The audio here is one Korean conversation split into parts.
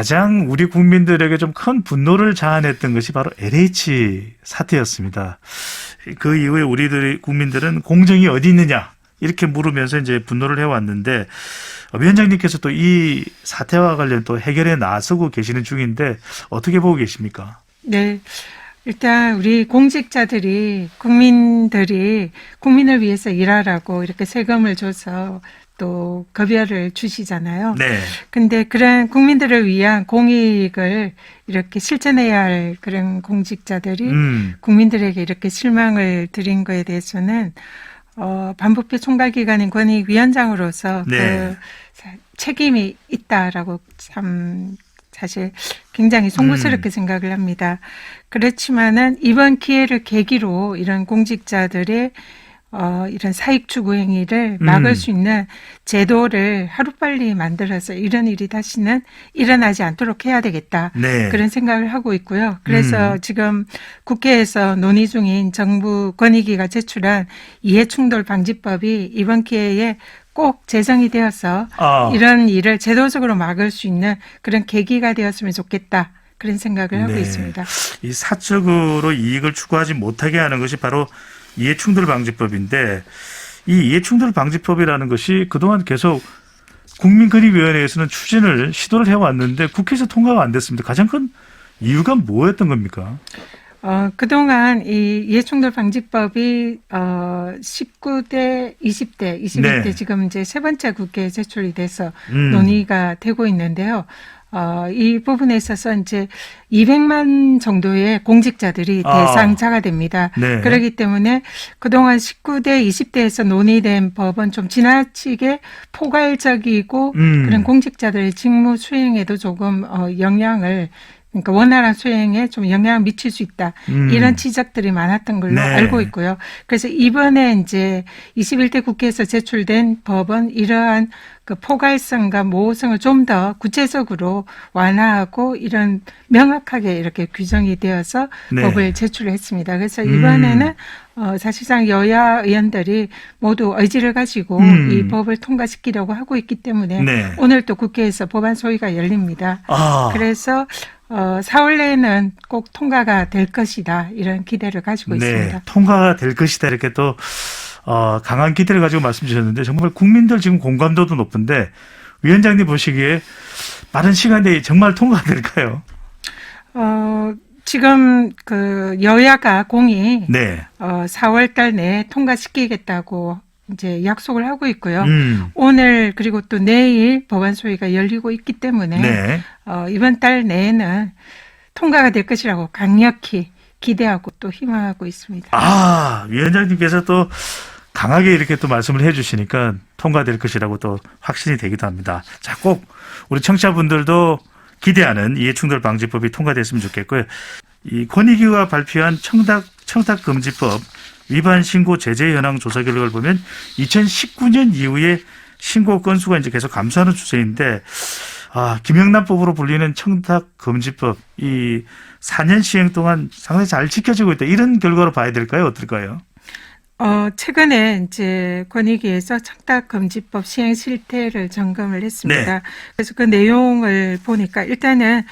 가장 우리 국민들에게 좀 큰 분노를 자아냈던 것이 바로 LH 사태였습니다. 그 이후에 우리들의 국민들은 공정이 어디 있느냐 이렇게 물으면서 이제 분노를 해왔는데 어, 위원장님께서 또 이 사태와 관련 또 해결에 나서고 계시는 중인데 어떻게 보고 계십니까? 네. 일단 우리 공직자들이 국민들이 국민을 위해서 일하라고 이렇게 세금을 줘서 또 급여를 주시잖아요. 네. 근데 그런 국민들을 위한 공익을 이렇게 실천해야 할 그런 공직자들이 음. 국민들에게 이렇게 실망을 드린 거에 대해서는 어, 반부패 총괄기관인 권익위원장으로서 네. 그 사- 책임이 있다라고 참 사실 굉장히 송구스럽게 음. 생각을 합니다. 그렇지만은 이번 기회를 계기로 이런 공직자들의 어, 이런 사익 추구 행위를 막을 음. 수 있는 제도를 하루빨리 만들어서 이런 일이 다시는 일어나지 않도록 해야 되겠다. 네. 그런 생각을 하고 있고요. 그래서 음. 지금 국회에서 논의 중인 정부 권익위가 제출한 이해충돌 방지법이 이번 기회에 꼭 제정이 되어서 아. 이런 일을 제도적으로 막을 수 있는 그런 계기가 되었으면 좋겠다. 그런 생각을 하고 네. 있습니다. 이 사적으로 이익을 추구하지 못하게 하는 것이 바로 이해충돌 방지법인데 이 이해충돌 방지법이라는 것이 그동안 계속 국민권익위원회에서는 추진을 시도를 해왔는데 국회에서 통과가 안 됐습니다. 가장 큰 이유가 뭐였던 겁니까? 어, 그동안 이 이해충돌 방지법이 어, 19대, 20대, 21대 네. 지금 이제 세 번째 국회에 제출이 돼서 음. 논의가 되고 있는데요. 어, 이 부분에 있어서 이제 200만 정도의 공직자들이 아. 대상자가 됩니다. 네. 그렇기 때문에 그동안 19대, 20대에서 논의된 법은 좀 지나치게 포괄적이고 음. 그런 공직자들의 직무 수행에도 조금 어, 영향을 그러니까 원활한 수행에 좀 영향을 미칠 수 있다. 음. 이런 지적들이 많았던 걸로 네. 알고 있고요. 그래서 이번에 이제 21대 국회에서 제출된 법은 이러한 그 포괄성과 모호성을 좀 더 구체적으로 완화하고 이런 명확하게 이렇게 규정이 되어서 네. 법을 제출했습니다. 그래서 음. 이번에는 어, 사실상 여야 의원들이 모두 의지를 가지고 음. 이 법을 통과시키려고 하고 있기 때문에 네. 오늘 또 국회에서 법안 소위가 열립니다. 아. 그래서 어, 4월 내에는 꼭 통과가 될 것이다 이런 기대를 가지고 네, 있습니다. 통과가 될 것이다 이렇게 또 어, 강한 기대를 가지고 말씀 주셨는데 정말 국민들 지금 공감도도 높은데 위원장님 보시기에 빠른 시간 내에 정말 통과될까요? 어, 지금 그 여야가 공이 네. 어, 4월 달 내에 통과시키겠다고 이제 약속을 하고 있고요. 음. 오늘 그리고 또 내일 법안 소위가 열리고 있기 때문에 네. 어, 이번 달 내에는 통과가 될 것이라고 강력히 기대하고 또 희망하고 있습니다. 아, 위원장님께서 또 강하게 이렇게 또 말씀을 해 주시니까 통과될 것이라고 또 확신이 되기도 합니다. 자, 꼭 우리 청취자분들도 기대하는 이해충돌 방지법이 통과됐으면 좋겠고요. 이 권익위가 발표한 청탁, 청탁 금지법 위반 신고 제재 현황 조사 결과를 보면 2019년 이후에 신고 건수가 이제 계속 감소하는 추세인데 아, 김영란법으로 불리는 청탁금지법 이 4년 시행 동안 상당히 잘 지켜지고 있다. 이런 결과로 봐야 될까요? 어떨까요? 어, 최근에 이제 권익위에서 청탁금지법 시행 실태를 점검을 했습니다. 네. 그래서 그 내용을 보니까 일단은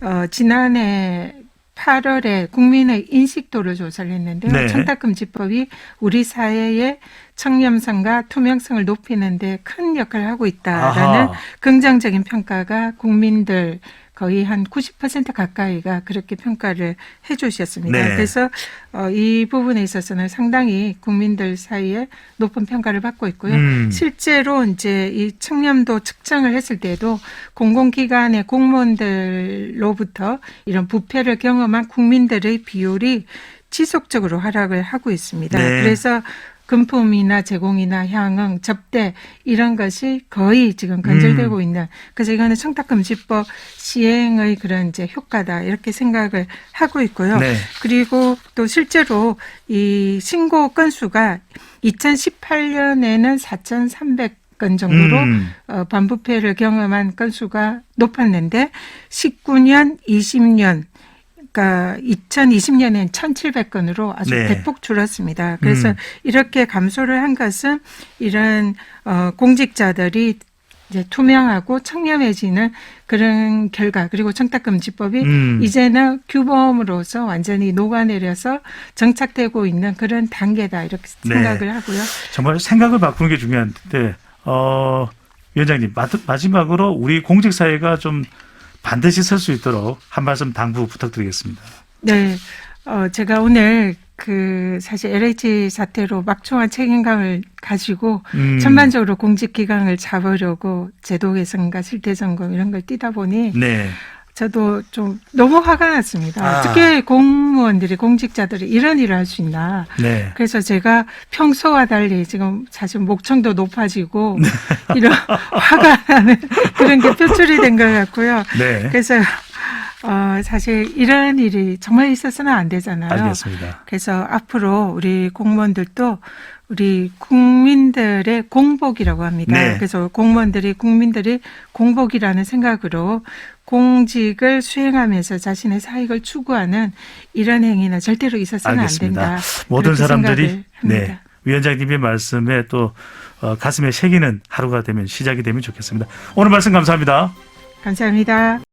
어, 지난해 8월에 국민의 인식도를 조사를 했는데요. 네. 청탁금지법이 우리 사회의 청렴성과 투명성을 높이는 데 큰 역할을 하고 있다라는 아하. 긍정적인 평가가 국민들 거의 한 90% 가까이가 그렇게 평가를 해 주셨습니다. 네. 그래서 어, 이 부분에 있어서는 상당히 국민들 사이에 높은 평가를 받고 있고요. 음. 실제로 이제 이 청렴도 측정을 했을 때도 공공기관의 공무원들로부터 이런 부패를 경험한 국민들의 비율이 지속적으로 하락을 하고 있습니다. 네. 그래서 금품이나 제공이나 향응, 접대 이런 것이 거의 지금 건절되고 음. 있는 그래서 이거는 청탁금지법 시행의 그런 이제 효과다 이렇게 생각을 하고 있고요. 네. 그리고 또 실제로 이 신고 건수가 2018년에는 4,300 건 정도로 음. 어, 반부패를 경험한 건수가 높았는데 19년, 20년 그러니까 2020년엔 1,700건으로 아주 네. 대폭 줄었습니다. 그래서 음. 이렇게 감소를 한 것은 이런 어, 공직자들이 이제 투명하고 청렴해지는 그런 결과 그리고 청탁금지법이 음. 이제는 규범으로서 완전히 녹아내려서 정착되고 있는 그런 단계다 이렇게 네. 생각을 하고요. 정말 생각을 바꾸는 게 중요한데 어 위원장님 마, 마지막으로 우리 공직 사회가 좀 반드시 설 수 있도록 한 말씀 당부 부탁드리겠습니다. 네, 어, 제가 오늘 그 사실 LH 사태로 막중한 책임감을 가지고 음, 전반적으로 공직 기강을 잡으려고 제도 개선과 실태 점검 이런 걸 뛰다 보니 네. 저도 좀 너무 화가 났습니다. 아. 어떻게 공무원들이 공직자들이 이런 일을 할 수 있나. 네. 그래서 제가 평소와 달리 지금 사실 목청도 높아지고 이런 화가 나는 그런 게 표출이 된 것 같고요. 네. 그래서 어, 사실 이런 일이 정말 있어서는 안 되잖아요. 알겠습니다. 그래서 앞으로 우리 공무원들도 우리 국민들의 공복이라고 합니다. 네. 그래서 공무원들이 국민들이 공복이라는 생각으로 공직을 수행하면서 자신의 사익을 추구하는 이런 행위는 절대로 있어서는 알겠습니다. 안 된다. 모든 사람들이. 네. 위원장님의 말씀에 또 어, 가슴에 새기는 하루가 되면 시작이 되면 좋겠습니다. 오늘 말씀 감사합니다. 감사합니다.